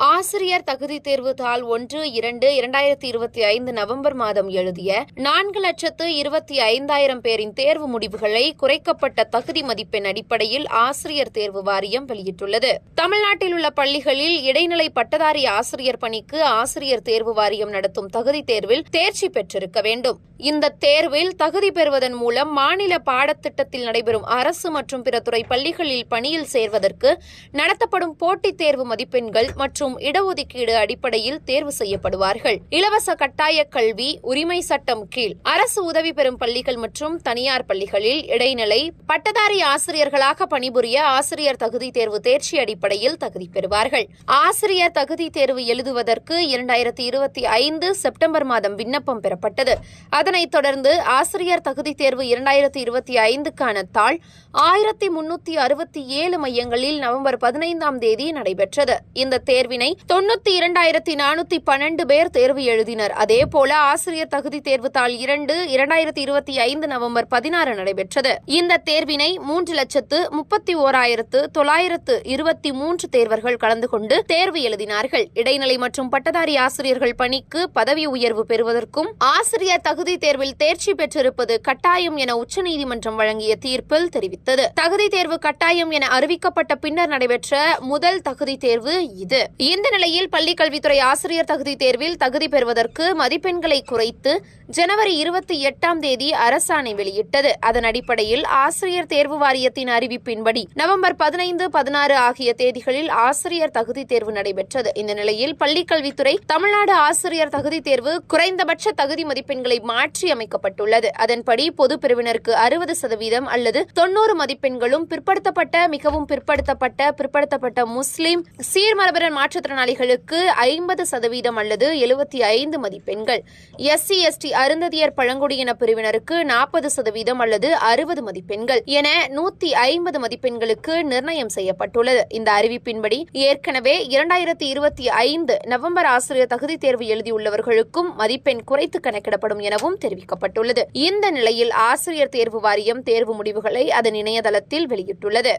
ஆசிரியர் தகுதி தேர்வு தாள் ஒன்று இரண்டு இரண்டாயிரத்தி இருபத்தி ஐந்து நவம்பர் மாதம் எழுதிய நான்கு லட்சத்து இருபத்தி ஐந்தாயிரம் பேரின் தேர்வு முடிவுகளை குறைக்கப்பட்ட தகுதி மதிப்பெண் அடிப்படையில் ஆசிரியர் தேர்வு வாரியம் வெளியிட்டுள்ளது. தமிழ்நாட்டில் உள்ள பள்ளிகளில் இடைநிலை பட்டதாரி ஆசிரியர் பணிக்கு ஆசிரியர் தேர்வு வாரியம் நடத்தும் தகுதி தேர்வில் தேர்ச்சி பெற்றிருக்க வேண்டும். இந்த தேர்வில் தகுதி பெறுவதன் மூலம் மாநில பாடத்திட்டத்தில் நடைபெறும் அரசு மற்றும் பிற துறை பள்ளிகளில் பணியில் சேர்வதற்கு நடத்தப்படும் போட்டித் தேர்வு மதிப்பெண்கள் மற்றும் இடஒதுக்கீடு அடிப்படையில் தேர்வு செய்யப்படுவார்கள். இலவச கட்டாய கல்வி உரிமை சட்டம் கீழ் அரசு உதவி பெறும் பள்ளிகள் மற்றும் தனியார் பள்ளிகளில் இடைநிலை பட்டதாரி ஆசிரியர்களாக பணிபுரிய ஆசிரியர் தகுதி தேர்வு தேர்ச்சி அடிப்படையில் தகுதி பெறுவார்கள். ஆசிரியர் தகுதி தேர்வு எழுதுவதற்கு இரண்டாயிரத்தி இருபத்தி ஐந்து செப்டம்பர் மாதம் விண்ணப்பம் பெறப்பட்டது. அதனைத் தொடர்ந்து ஆசிரியர் தகுதி தேர்வு இரண்டாயிரத்தி இருபத்தி ஐந்துக்கான தாள் ஆயிரத்தி முன்னூத்தி அறுபத்தி ஏழு மையங்களில் நவம்பர் பதினைந்தாம் தேதி நடைபெற்றது. இந்த தேர்வினை தொண்ணூத்தி இரண்டாயிரத்தி நானூத்தி பன்னெண்டு பேர் தேர்வு எழுதினர். அதேபோல ஆசிரியர் தகுதி தேர்வு தாள் இரண்டு இரண்டாயிரத்தி இருபத்தி ஐந்து நவம்பர் பதினாறு நடைபெற்றது. இந்த தேர்வினை மூன்று லட்சத்து முப்பத்தி ஓராயிரத்து தொள்ளாயிரத்து இருபத்தி மூன்று தேர்வர்கள் கலந்து கொண்டு தேர்வு எழுதினார்கள். இடைநிலை மற்றும் பட்டதாரி ஆசிரியர்கள் பணிக்கு பதவி உயர்வு பெறுவதற்கும் ஆசிரியர் தகுதி தேர்வில் தேர்ச்சி பெற்றிருப்பது கட்டாயம் என உச்சநீதிமன்றம் வழங்கிய தீர்ப்பில் தெரிவித்தது. தகுதி தேர்வு கட்டாயம் என அறிவிக்கப்பட்ட பின்னர் நடைபெற்ற முதல் தகுதி தேர்வு இது. இந்த நிலையில் பள்ளிக் கல்வித்துறை ஆசிரியர் தகுதி தேர்வில் தகுதி பெறுவதற்கு மதிப்பெண்களை குறைத்து ஜனவரி இருபத்தி எட்டாம் தேதி அரசாணை வெளியிட்டது. அதன் அடிப்படையில் ஆசிரியர் தேர்வு வாரியத்தின் அறிவிப்பின்படி நவம்பர் பதினைந்து பதினாறு ஆகிய தேதிகளில் ஆசிரியர் தகுதி தேர்வு நடைபெற்றது. இந்த நிலையில் பள்ளிக் கல்வித்துறை தமிழ்நாடு ஆசிரியர் தகுதி தேர்வு குறைந்தபட்ச தகுதி மதிப்பெண்களை மாற்றி அமைக்கப்பட்டுள்ளது அதன்படி பொது பிரிவினருக்கு அறுபது சதவீதம் அல்லது தொன்னூறு மதிப்பெண்களும் பிற்படுத்தப்பட்ட மிகவும் பிற்படுத்தப்பட்ட பிற்படுத்தப்பட்ட முஸ்லிம் சீர்மரபரன் மாற்றுத்திறனாளிகளுக்கு ஐம்பது சதவீதம் அல்லது எழுபத்தி ஐந்து மதிப்பெண்கள். எஸ்சி எஸ்டி அருந்ததியர் பழங்குடியின பிரிவினருக்கு நாற்பது சதவீதம் அல்லது அறுபது மதிப்பெண்கள் என நூத்தி ஐம்பது மதிப்பெண்களுக்கு நிர்ணயம் செய்யப்பட்டுள்ளது. இந்த அறிவிப்பின்படி ஏற்கனவே இரண்டாயிரத்தி இருபத்தி ஐந்து நவம்பர் ஆசிரியர் தகுதி தேர்வு எழுதியுள்ளவர்களுக்கும் மதிப்பெண் குறைத்து கணக்கிடப்படும் எனவும் தெரிவிக்கப்பட்டுள்ளது. இந்த நிலையில் ஆசிரியர் தேர்வு வாரியம் தேர்வு முடிவுகளை அதன் இணையதளத்தில் வெளியிட்டுள்ளது.